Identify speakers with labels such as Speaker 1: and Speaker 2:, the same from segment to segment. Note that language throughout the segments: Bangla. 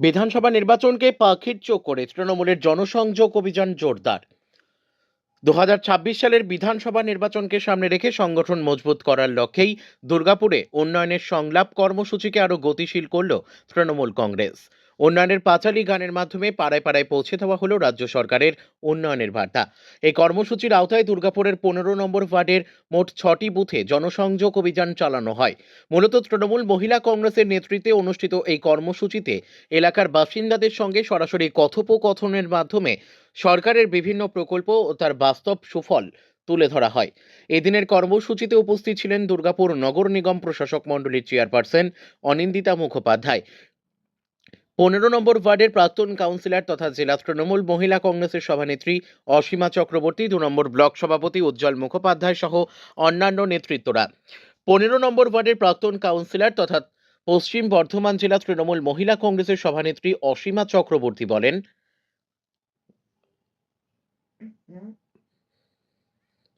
Speaker 1: বিধানসভা নির্বাচনকে পাখির চোখ করে তৃণমূলের জনসংযোগ অভিযান জোরদার। দু হাজার ছাব্বিশ সালের বিধানসভা নির্বাচনকে সামনে রেখে সংগঠন মজবুত করার লক্ষ্যেই দুর্গাপুরে উন্নয়নের সংলাপ কর্মসূচিকে আরও গতিশীল করল তৃণমূল কংগ্রেস। উন্নয়নের পাঁচালী গানের মাধ্যমে পাড়ায় পাড়ায় পৌঁছে দেওয়া হলো রাজ্য সরকারের উন্নয়নের বার্তা। এই কর্মসূচির আওতায় দুর্গাপুরের পনেরো নম্বর ওয়ার্ডের মোট ছটি বুথে জনসংযোগ অভিযান চালানো হয়। মূলত তৃণমূল মহিলা কংগ্রেসের নেতৃত্বে অনুষ্ঠিত এই কর্মসূচিতে এলাকার বাসিন্দাদের সঙ্গে সরাসরি কথোপকথনের মাধ্যমে সরকারের বিভিন্ন প্রকল্প ও তার বাস্তব সুফল তুলে ধরা হয়। এদিনের কর্মসূচিতে উপস্থিত ছিলেন দুর্গাপুর নগর নিগম প্রশাসক মণ্ডলীর চেয়ারপারসন অনিন্দিতা মুখোপাধ্যায়। পনেরো নম্বর ওয়ার্ডের প্রাক্তন কাউন্সিলর তথা জেলা তৃণমূল মহিলা কংগ্রেসের সভানেত্রী অসীমা চক্রবর্তী, দু নম্বর ব্লক সভাপতি উজ্জ্বল মুখোপাধ্যায় সহ অন্যান্য নেতৃত্বরা। পনেরো নম্বর ওয়ার্ডের প্রাক্তন কাউন্সিলর তথা পশ্চিম বর্ধমান জেলা তৃণমূল মহিলা কংগ্রেসের সভানেত্রী অসীমা চক্রবর্তী বলেন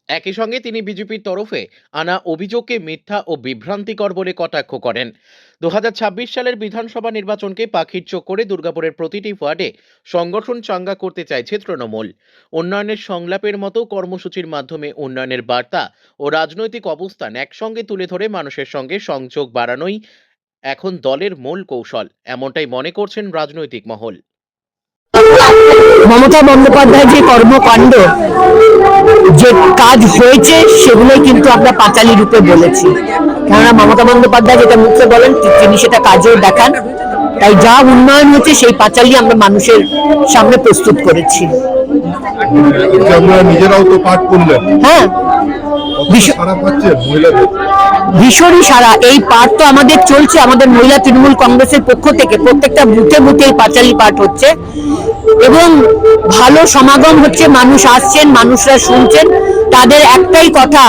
Speaker 1: একই সঙ্গে তিনি বিজেপির তরফে আনা অভিযোগকে মিথ্যা ও বিভ্রান্তিকর বলে কটাক্ষ করেন। দু হাজার ছাব্বিশ সালের বিধানসভা নির্বাচনকে পাখির চোখ করে দুর্গাপুরের প্রতিটি ওয়ার্ডে সংগঠন চাঙ্গা করতে চাইছে তৃণমূল। উন্নয়নের সংলাপের মতো কর্মসূচির মাধ্যমে উন্নয়নের বার্তা ও রাজনৈতিক অবস্থান একসঙ্গে তুলে ধরে মানুষের সঙ্গে সংযোগ বাড়ানোই এখন দলের মূল কৌশল, এমনটাই মনে করছেন রাজনৈতিক মহল।
Speaker 2: মমতা বন্দ্যোপাধ্যায় যে কর্মকাণ্ড যে কাজ হয়েছে সেগুলোই কিন্তু আমরা পাঁচালি রূপে বলেছি। কেননা মমতা বন্দ্যোপাধ্যায় যেটা মুখে বলেন তিনি সেটা কাজেও দেখান। তাই যা উন্নয়ন হচ্ছে সেই পাঁচালি আমরা মানুষের সামনে প্রস্তুত করেছি।
Speaker 3: যে আপনারা নিজেরাও তো পাঠ করলেন।
Speaker 2: হ্যাঁ। ভীষণই সারা। এই পাঠ তো আমাদের চলছে আমাদের মহিলা তৃণমূল কংগ্রেসের পক্ষ থেকে প্রত্যেকটা বুথে বুথে এই পাঁচালি পাঠ হচ্ছে। এবং ভালো সমাগম হচ্ছে মানুষ আসছেন মানুষরা শুনছেন। তাদের একটাই কথা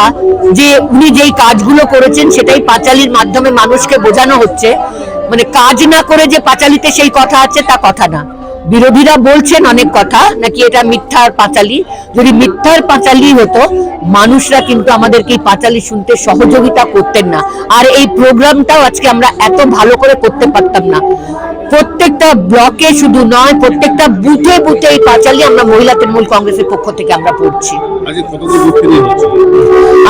Speaker 2: যে উনি যেই কাজগুলো করেছেন সেটাই পাঁচালির মাধ্যমে মানুষকে বোঝানো হচ্ছে। মানে কাজ না করে যে পাঁচালিতে সেই কথা আছে তা কথা না। বিরোধীরা বলছেন অনেক কথা নাকি এটা মিথ্যার পাঁচালি? যদি মিথ্যার পাঁচালি হতো মানুষরা কিন্তু আমাদেরকে এই পাঁচালি শুনতে সহযোগিতা করতেন না। আর এই প্রোগ্রামটাও আজকে আমরা এত ভালো করে করতে পারতাম না। প্রত্যেকটা ব্লকে শুধু নয় প্রত্যেকটা বুথে বুথে এই পাঁচালি আমরা মহিলা তৃণমূল কংগ্রেসের পক্ষ থেকে আমরা পড়ছি।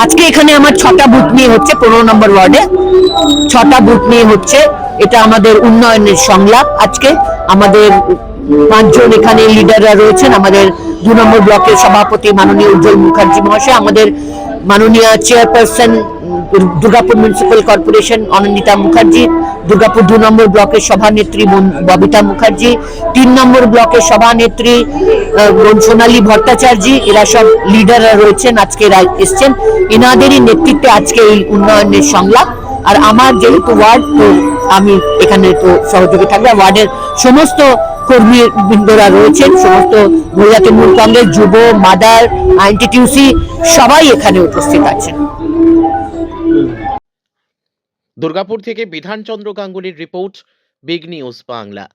Speaker 3: আজকে
Speaker 2: এখানে আমার ছটা বুথ নিয়ে হচ্ছে পনেরো নম্বর ওয়ার্ডে। ছটা বুথ নিয়ে হচ্ছে এটা আমাদের উন্নয়নের সংলাপ আজকে। আমাদের পাঁচজন এখানে লিডাররা রয়েছেন। আমাদের দু নম্বর ব্লকের সভাপতি মাননীয় উজ্জ্বল মুখার্জি মহাশয়, আমাদের মাননীয় chairperson Durgapur municipal corporation Anandita Mukherjee, Durgapur দু নম্বর ব্লকের সভানেত্রী ববিতা মুখার্জি, তিন নম্বর ব্লকের সভানেত্রী সোনালী ভট্টাচার্য, এরা সব লিডাররা রয়েছেন, আজকে এসছেন। এনাদেরই নেতৃত্বে আজকে এই উন্নয়নের সংলাপ। আর আমার যেহেতু ওয়ার্ড, তো আমি এখানে তো সহযোগী থাকবে। ওয়ার্ডের সমস্ত কর্মী বৃন্দরা রয়েছেন, সমস্ত মহিলা তৃণমূল কংগ্রেস, যুব, মাদার, আইনটিটিউসি সবাই এখানে উপস্থিত আছেন।
Speaker 1: দুর্গাপুর থেকে বিধানচন্দ্র গাঙ্গুলির রিপোর্ট, বিগ নিউজ বাংলা।